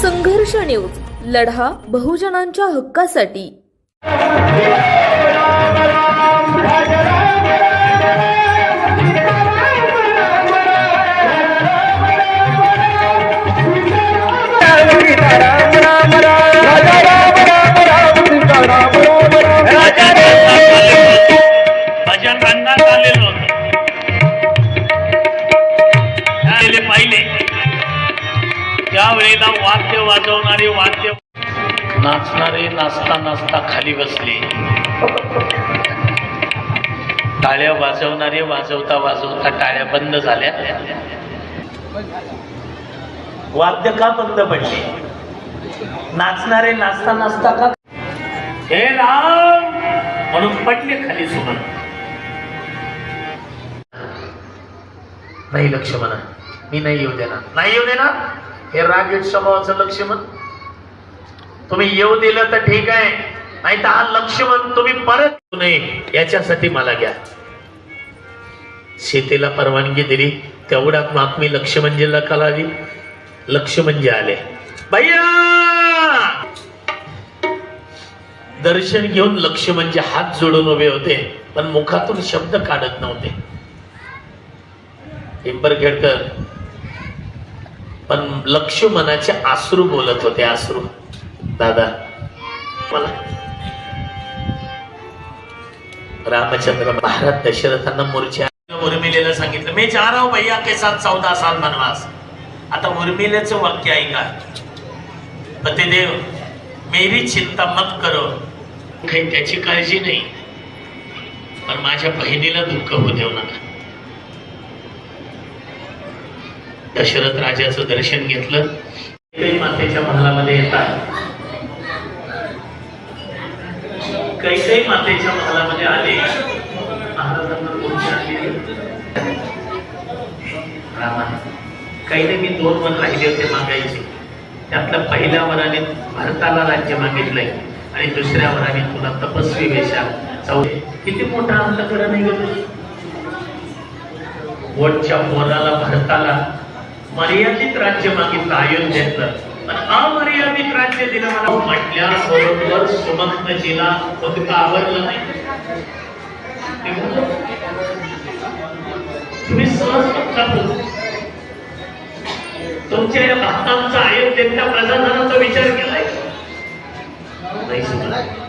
संघर्ष न्यूज लढा बहुजनांच्या हक्कासाठी भजन रंगात आलेलं होतं पाहिले पाहिले त्यावेळेला वाद्य वाजवणारे वाद्य नाचणारे नाचता नाचता खाली बसले. टाळ्या वाजवणारे वाजवता वाजवता टाळ्या बंद झाल्या. वाद्य का बंद पडले? नाचणारे नाचता नाचता का हे राम! म्हणून पडले खाली सुमन. नाही लक्ष्मण मी नाही येऊ देणार. नाही येऊ देणार? हे रागीट स्वभावाचं लक्ष्मण. तुम्ही येऊ दिलं तर ठीक आहे. नाही तर हा लक्ष्मण तुम्ही परत येऊ नये. याच्यासाठी मला घ्या. सीतेला परवानगी दिली. तेवढ्यात माग मी लक्ष्मणजीला कळाली लक्ष्मणजी आले. भैया! दर्शन घेऊन लक्ष्मणचे हात जोडून उभे होते पण मुखातून शब्द काढत नव्हते. पिंपरखेडकर पण लक्ष्मणाचे आश्रू बोलत होते आश्रू दादा मला. रामचंद्र भारत दशरथांना मूर्छा उर्मिलेला सांगितलं मी जा रहा भैया के साथ चौदा साल वनवास. आता उर्मिलेचं वाक्य ऐका. पतिदेव मेरी चिंता मत करो. काही त्याची काळजी नाही. पण माझ्या बहिणीला दुःख होऊ देऊ नका. दशरथ राजाचं दर्शन घेतलं. मातेच्या महालामध्ये येतात. कैकई मातेच्या महालामध्ये आले. महाराजांना काही नाही मी दोन वन राहिले होते मागायचे. त्यातल्या पहिल्या वराने भारताला राज्य मागितलंय. आणि दुसऱ्या वराने तुला तपस्वी वेशा चौथे किती मोठा अंतकरण आहे गं वटच्या मोराला भारताला मर्यादित राज्य मागितलं अयोध्येतलं. पण अमर्यादित राज्य दिलं मला म्हटल्या बरोबर सुमंतजीला पदक आवडलं नाही? तुम्ही सहज फक्त तुमच्या या भक्तांचा अयोध्येतल्या प्रजाजनाचा विचार केलाय? नाही सुमंत.